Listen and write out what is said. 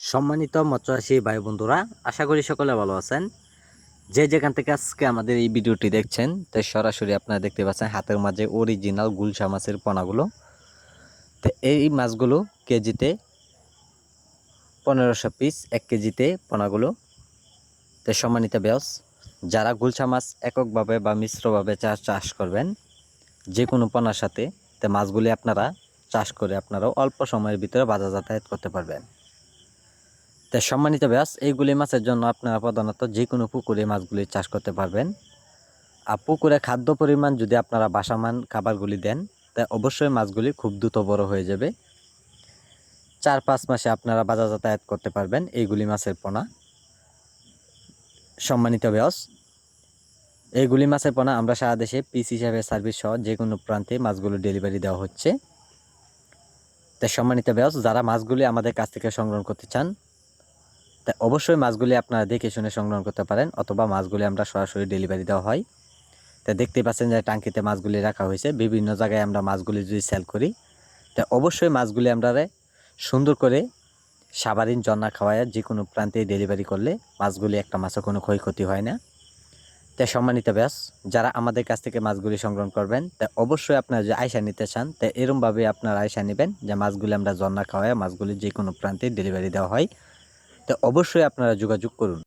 সম্মানিত মৎস্যচাষী ভাই বন্ধুরা আশা করি সকলে ভালো আছেন। যে যেখান থেকে আজকে আমাদের এই ভিডিওটি দেখছেন, তো সরাসরি আপনারা দেখতে পাচ্ছেন হাতের মাঝে অরিজিনাল গুলশা মাছের পোনাগুলো। তো এই মাছগুলো কেজিতে পনেরোশো পিস এক কেজিতে পোনাগুলো। তো সম্মানিত ব্যাস যারা গুলশা মাছ এককভাবে বা মিশ্রভাবে চাষ চাষ করবেন যে কোনো পোনার সাথে, তো মাছগুলি আপনারা চাষ করে আপনারা অল্প সময়ের ভিতরে বাজার যাতায়াত করতে পারবেন। তো সম্মানিত ব্যাস এইগুলি মাছের জন্য আপনারা প্রধানত যে কোনো পুকুরে মাছগুলি চাষ করতে পারবেন। আর পুকুরে খাদ্য পরিমাণ যদি আপনারা বাসামান খাবারগুলি দেন, তা অবশ্যই মাছগুলি খুব দ্রুত বড় হয়ে যাবে। চার পাঁচ মাসে আপনারা বাজার যাতায়াত করতে পারবেন এইগুলি মাছের পোনা। সম্মানিত ব্যাস এইগুলি মাছের পোনা আমরা সারা দেশে পিস হিসাবে সার্ভিস সহ যে কোনো প্রান্তে মাছগুলো ডেলিভারি দেওয়া হচ্ছে। তাই সম্মানিত ব্যাস যারা মাছগুলি আমাদের কাছ থেকে সংগ্রহ করতে চান তা অবশ্যই মাছগুলি আপনারা দেখে শুনে সংগ্রহ করতে পারেন, অথবা মাছগুলি আমরা সরাসরি ডেলিভারি দেওয়া হয়। তা দেখতে পাচ্ছেন যে টাঙ্কিতে মাছগুলি রাখা হয়েছে। বিভিন্ন জায়গায় আমরা মাছগুলি যদি সেল করি, তা অবশ্যই মাছগুলি আমরা সুন্দর করে সাবারিন জন্না খাওয়ায় যে কোনো প্রান্তে ডেলিভারি করলে মাছগুলি একটা মাছও কোনো ক্ষয়ক্ষতি হয় না। তাই সম্মানিত ব্যাস, যারা আমাদের কাছ থেকে মাছগুলি সংগ্রহ করবেন, তা অবশ্যই আপনারা যে আয়সা নিতে চান, তা এরমভাবে আপনারা আয়সা নেবেন যে মাছগুলি আমরা জন্না খাওয়ায়, মাছগুলি যে কোনো প্রান্তে ডেলিভারি দেওয়া হয়। তো অবশ্যই আপনারা যোগাযোগ করুন।